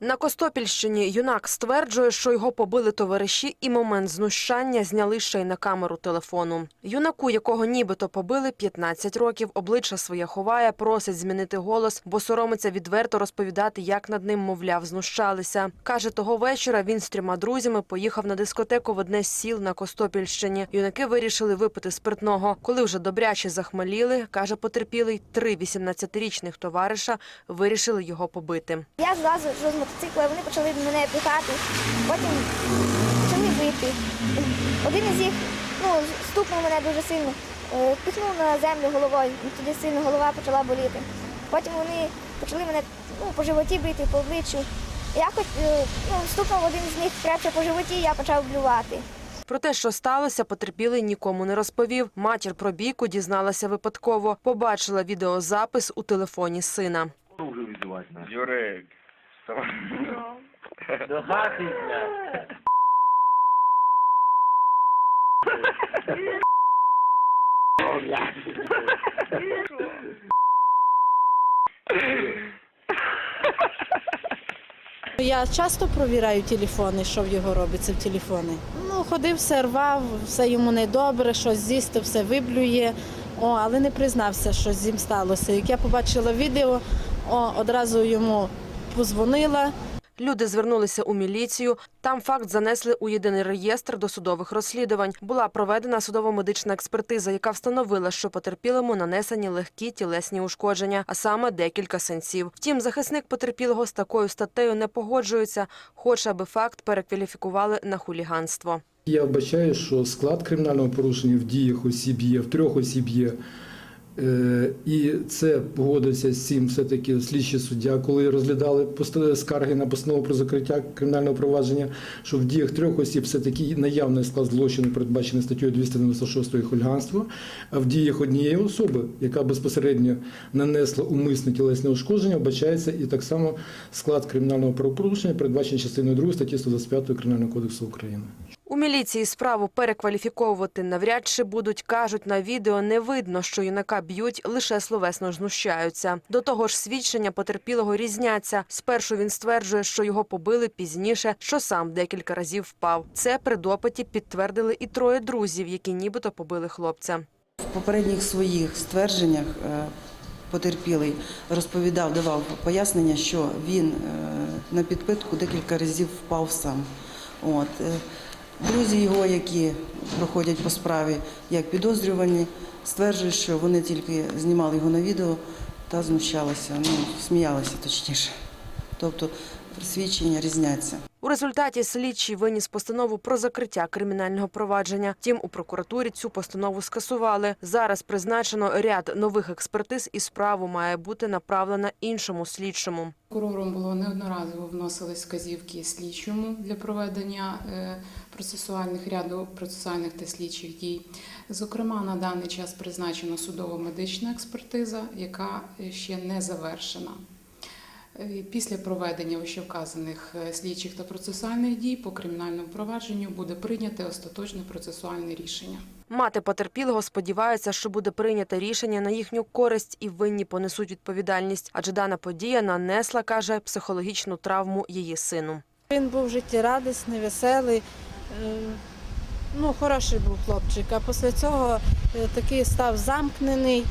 На Костопільщині юнак стверджує, що його побили товариші і момент знущання зняли ще й на камеру телефону. Юнаку, якого нібито побили 15 років, обличчя своє ховає, просить змінити голос, бо соромиться відверто розповідати, як над ним, мовляв, знущалися. Каже, того вечора він з трьома друзями поїхав на дискотеку в одне з сіл на Костопільщині. Юнаки вирішили випити спиртного. Коли вже добряче захмеліли, каже потерпілий, три 18-річних товариша вирішили його побити. Я зразу мотоцикла, вони почали мене пихати, потім почали бити. Один із їх ну, стукнув мене дуже сильно, е, пихнув на землю головою, тоді сильно голова почала боліти. Потім вони почали мене ну, по животі бити, по обличчю. Я хоч е, ну, стукнув один з них крепше по животі, я почав блювати. Про те, що сталося, потерпілий нікому не розповів. Матір про бійку дізналася випадково. Побачила відеозапис у телефоні сина. Юрик, вставай. До хати, блядь. Я часто провіряю телефони, що в його робиться в телефони. Ну, ходив, все рвав, все йому недобре, щось з'їсти, все виблює. О, але не признався, що з ним сталося. Як я побачила відео, о, одразу йому позвонила. Люди звернулися у міліцію. Там факт занесли у єдиний реєстр досудових розслідувань. Була проведена судово-медична експертиза, яка встановила, що потерпілому нанесені легкі тілесні ушкодження, а саме декілька сенсів. Втім, захисник потерпілого з такою статтею не погоджується, хоче, аби факт перекваліфікували на хуліганство. Я вбачаю, що склад кримінального порушення в діях осіб є, в трьох осіб є. Е, І це погодився з цим все-таки слідчий суддя, коли розглядали скарги на постанову про закриття кримінального провадження, що в діях трьох осіб все-таки наявний склад злочину, передбачений статтею 296 хуліганство, а в діях однієї особи, яка безпосередньо нанесла умисне тілесне ушкодження, вбачається і так само склад кримінального правопорушення, передбачений частиною 2 статті 125 Кримінального кодексу України. Міліції справу перекваліфіковувати навряд чи будуть. Кажуть, на відео не видно, що юнака б'ють, лише словесно знущаються. До того ж, свідчення потерпілого різняться. Спершу він стверджує, що його побили пізніше, що сам декілька разів впав. Це при допиті підтвердили і троє друзів, які нібито побили хлопця. В попередніх своїх ствердженнях е, потерпілий розповідав, давав пояснення, що він е, на підпитку декілька разів впав сам. От. Друзі його, які проходять по справі як підозрювані, стверджують, що вони тільки знімали його на відео та знущалися, ну, сміялися точніше. Тобто свідчення різняться. У результаті слідчий виніс постанову про закриття кримінального провадження. Втім, у прокуратурі цю постанову скасували. Зараз призначено ряд нових експертиз, і справу має бути направлена іншому слідчому. Прокурором було неодноразово вносились вказівки слідчому для проведення е, процесуальних ряду процесуальних та слідчих дій. Зокрема, на даний час призначена судово-медична експертиза, яка ще не завершена. Е, Після проведення вищевказаних е, слідчих та процесуальних дій по кримінальному провадженню буде прийняте остаточне процесуальне рішення. Мати потерпілого сподівається, що буде прийнято рішення на їхню користь і винні понесуть відповідальність, адже дана подія нанесла, каже, психологічну травму її сину. Він був життєрадісний, веселий. е, Ну, хороший був хлопчик. А після цього такий став замкнений.